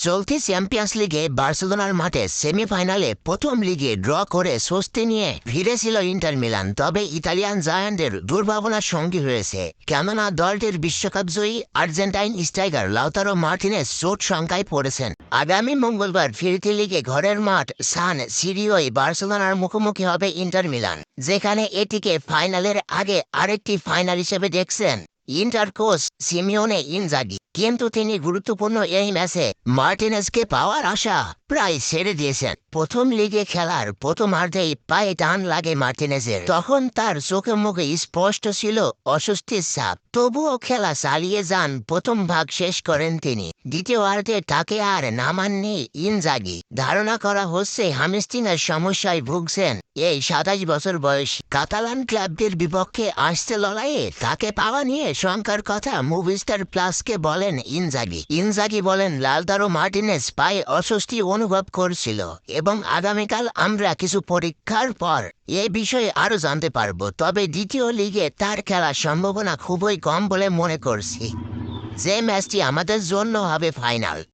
চলতি চ্যাম্পিয়ন্স লিগে বার্সেলোনার মাঠে সেমিফাইনালে প্রথম লিগে ড্র করে স্বস্তি নিয়ে ফিরেছিল ইন্টার মিলান তবে ইতালিয়ান জায়ান্টের দুর্ভাবনার সঙ্গী হয়েছে। কেননা দলটির বিশ্বকাপ জয়ী আর্জেন্টাইন স্ট্রাইকার লাউতারো মার্টিনেস চোট সংখ্যায় পড়েছেন। আগামী মঙ্গলবার ফিরতি লিগে ঘরের মাঠ সান সিরিওই বার্সেলোনার মুখোমুখি হবে ইন্টার মিলান যেখানে এটিকে ফাইনালের আগে আরেকটি ফাইনাল হিসেবে দেখছেন ইন্টার কোচ সিমিওনে ইনজাগি কিন্তু তিনি গুরুত্বপূর্ণ এই ম্যাচে মার্টিনেসকে পাওয়ার আশা প্রায় ছেড়ে দিয়েছেন প্রথম লিগে খেলার প্রথমার্ধেই পায়ে টান লাগে মার্টিনেসের তখন তার চোখে মুখে স্পষ্ট ছিল অস্বস্তির ছাপ তবুও খেলা চালিয়ে যান প্রথম ভাগ শেষ করেন তিনি দ্বিতীয়ার্ধে তাকে আর নামাননি ইনজাগি ধারণা করা হচ্ছে হামিস্টিনের সমস্যায় ভুগছেন এই সাতাশ বছর বয়স কাতালান ক্লাবটির বিপক্ষে আসতে লড়াইয়ে তাকে পাওয়া নিয়ে শঙ্কার কথা মুভিস্টার প্লাসকে বলেন ইনজাগি। ইনজাগি বলেন লালদারো মার্টিনেস পায়ে অস্বস্তি অনুভব করছিল এবং আগামীকাল আমরা কিছু পরীক্ষার পর এ বিষয়ে আরও জানতে পারব। তবে দ্বিতীয় লিগে তার খেলার সম্ভাবনা খুবই কম বলে মনে করছি। যে ম্যাচটি আমাদের জন্য হবে ফাইনাল।